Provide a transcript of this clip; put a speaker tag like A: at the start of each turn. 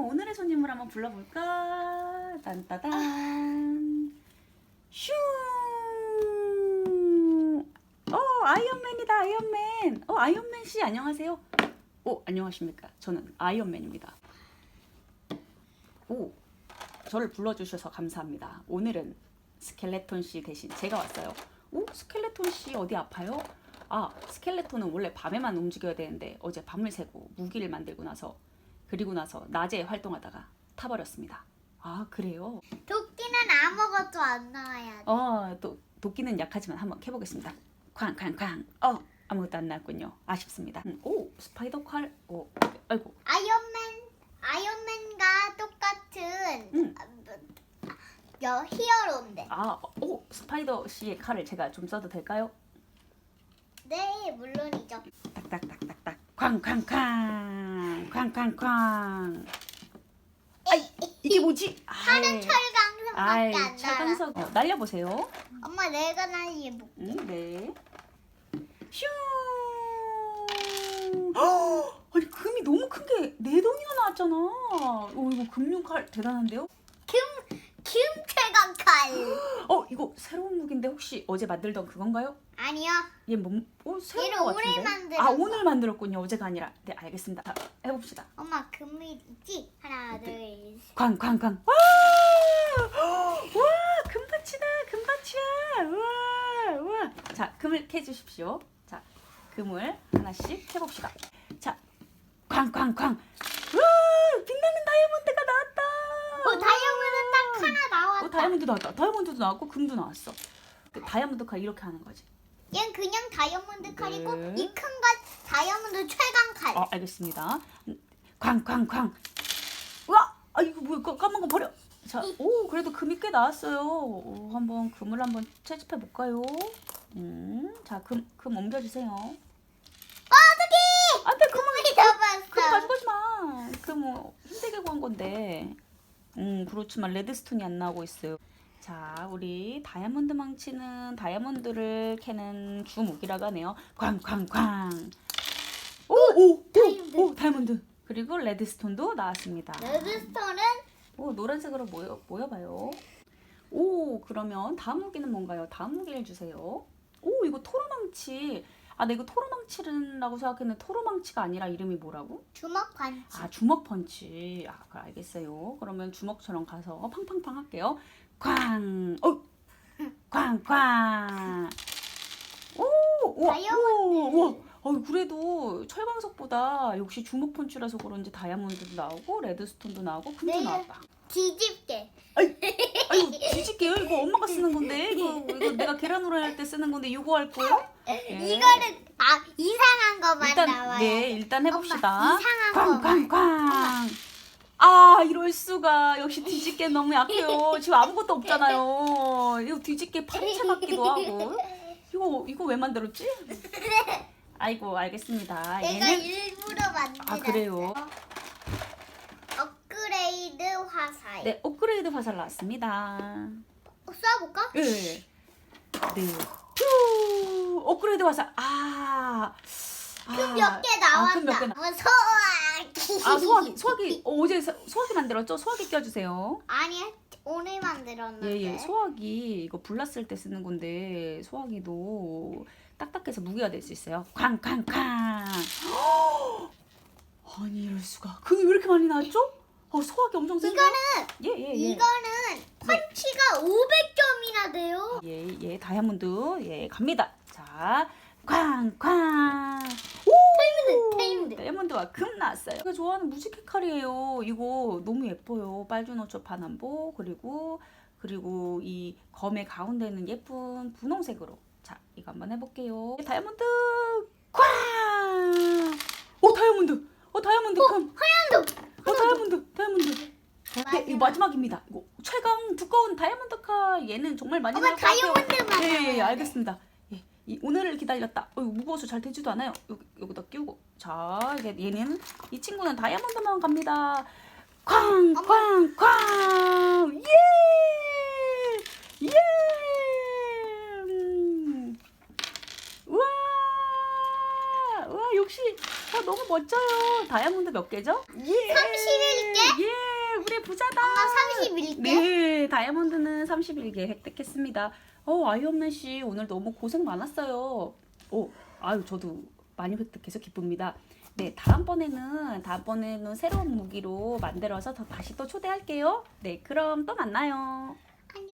A: 그러면 오늘의 손님을 한번 불러볼까? 딴따단. 슈. 어, 아이언맨이다, 아이언맨. 어, 아이언맨 씨 안녕하세요. 오, 안녕하십니까? 저는 아이언맨입니다. 오, 저를 불러주셔서 감사합니다. 오늘은 스켈레톤 씨 대신 제가 왔어요. 오, 스켈레톤 씨 어디 아파요? 아, 스켈레톤은 원래 밤에만 움직여야 되는데 어제 밤을 새고 무기를 만들고 나서 그리고 나서 낮에 활동하다가 타버렸습니다. 아, 그래요?
B: 도끼는 아무것도 안 나와야 돼.
A: 어, 또 도끼는 약하지만 한번 캐보겠습니다. 쾅쾅쾅. 어, 아무것도 안 나왔군요. 아쉽습니다. 음, 오, 스파이더 칼. 오, 아이고.
B: 아이언맨 아이언맨과 똑같은
A: 음.
B: 여 히어로인데.
A: 아, 오, 스파이더 씨의 칼을 제가 좀 써도 될까요?
B: 네, 물론이죠.
A: 딱딱딱딱딱. 쾅쾅쾅. 쾅쾅쾅. 아이, 이게 뭐지? 아이,
B: 철강성밖에
A: 아이,
B: 안 나와.
A: 철강석. 어, 날려보세요.
B: 엄마 내가 날려볼게.
A: 음, 네. 슈. 헉! 아니 금이 너무 큰 게네 동이나 나왔잖아. 오 이거 금융칼 대단한데요?
B: 김 철강 칼.
A: 어 이거 새로운 무기인데 혹시 어제 만들던 그건가요?
B: 아니요.
A: 얘 뭐? 어 새로운
B: 얘는
A: 거
B: 오늘
A: 같은데?
B: 만들었어.
A: 아 오늘 만들었군요. 어제가 아니라. 네 알겠습니다. 자, 해봅시다.
B: 엄마 금이 있지? 하나, 둘, 셋.
A: 쾅쾅쾅. 와! 와 금밭이다 금밭이야. 와 와. 자 금을 캐 주십시오. 자 금을 하나씩 캐봅시다. 자 쾅쾅쾅. 와 빛나는 다이아몬드가 나왔다.
B: 어, 다이아몬드 딱 하나 나왔다.
A: 어 다이아몬드 나왔다. 다이아몬드도 나왔고 금도 나왔어. 그 다이아몬드 칼 이렇게 하는 거지.
B: 얘는 그냥 다이아몬드 칼이고
A: 네.
B: 이큰거 다이아몬드 철강 칼.
A: 어 알겠습니다. 음, 쾅쾅쾅. 와, 아 이거 뭐야? 까- 까만 거 버려. 자, 오 그래도 금이 꽤 나왔어요. 오, 한번 금을 한번 채집해 볼까요? 음, 자, 금, 금 옮겨주세요.
B: 어떡해!
A: 안돼, 금은
B: 금이
A: 금
B: 잡았어.
A: 가져가지 마. 금뭐 힘들게 구한 건데. 음, 그렇지만 레드스톤이 안 나오고 있어요. 자, 우리 다이아몬드 망치는 다이아몬드를 캐는 주무기라고 하네요. 쾅쾅쾅. 오, 오, 오,
B: 다이아몬드.
A: 오, 다이아몬드. 그리고 레드스톤도 나왔습니다.
B: 레드스톤은
A: 오, 노란색으로 모여, 모여봐요. 오, 그러면 다음 무기는 뭔가요? 다음 무기를 주세요. 오, 이거 토르망치. 아, 나 이거 토르망치라고 생각했는데 토르망치가 아니라 이름이 뭐라고?
B: 주먹 반지.
A: 아, 주먹 펀치. 아, 그래, 알겠어요. 그러면 주먹처럼 가서 팡팡팡 할게요. 쾅! 어! 쾅, 쾅! 오! 와!
B: 다이아몬드.
A: 와! 와! 어, 그래도 철광석보다 역시 주먹 펀치라서 그런지 다이아몬드도 나오고 레드스톤도 나오고 금도
B: 네.
A: 나왔다.
B: 뒤집게.
A: 아이고 뒤질게요. 이거 엄마가 쓰는 건데 이거, 이거 내가 계란 후라이 할 때 쓰는 건데 이거 할 거예요? 예.
B: 이거는 아 이상한 것만
A: 일단
B: 나와요.
A: 네 일단 해봅시다.
B: 엄마, 이상한.
A: 쾅쾅쾅. 아 이럴 수가 역시 뒤집개 너무 약해요. 지금 아무것도 없잖아요. 이거 뒤집개 파리채 같기도 하고. 이거 이거 왜 만들었지? 아이고 알겠습니다.
B: 내가
A: 얘는
B: 일부러 만들었어.
A: 아 그래요.
B: 화살.
A: 네 업그레이드 화살 나왔습니다.
B: 어, 쏴볼까?
A: 예. 네. 퓨 업그레이드 화살. 아. 아, 금몇 개
B: 나왔다.
A: 나.
B: 어, 소화기.
A: 아 소화기 소화기 어, 어제 소- 소화기 만들었죠? 소화기 껴주세요.
B: 아니 오늘 만들었는데.
A: 예 예 소화기 이거 불났을 때 쓰는 건데 소화기도 딱딱해서 무게가 될 수 있어요. 쾅쾅쾅. 아니 이럴 수가. 금이 왜 이렇게 많이 나왔죠? 어 소화기 엄청 센데.
B: 이거는
A: 예 예 예.
B: 이거는 펀치가 500점이나 돼요.
A: 예, 예, 다이아몬드, 예, 갑니다. 자, 쾅, 쾅. 오!
B: 다이아몬드.
A: 다이아몬드와 금 나왔어요. 제가 좋아하는 무지개 칼이에요. 이거 너무 예뻐요. 빨주노초 파남보, 그리고, 그리고 이 검의 가운데는 예쁜 분홍색으로. 자, 이거 한번 해볼게요. 다이아몬드, 쾅! 오, 다이아몬드! 어, 다이아몬드 금!
B: 하얀도.
A: 어, 다이아몬드, 다이아몬드. 네, 이거 마지막입니다. 이거 최강 두꺼운 다이아몬드 칼. 얘는 정말 많이
B: 엄마
A: 나올 것 같아요.
B: 다이아몬드만.
A: 예, 예, 예. 알겠습니다. 예, 이, 오늘을 기다렸다. 어, 무거워서 잘 되지도 않아요. 여기, 여기다 끼우고. 자, 이제 얘는 이 친구는 다이아몬드만 갑니다. 쾅, 쾅, 쾅. 예! 예! 음. 우와! 우와, 역시 아, 너무 멋져요. 다이아몬드 몇 개죠? 예!
B: 31 개?
A: 예! 네, 다이아몬드는 31개 획득했습니다. 어, 아이언맨 씨 오늘 너무 고생 많았어요. 오, 아유 저도 많이 획득해서 기쁩니다. 네, 다음번에는 다음번에는 새로운 무기로 만들어서 더 다시 또 초대할게요. 네, 그럼 또 만나요.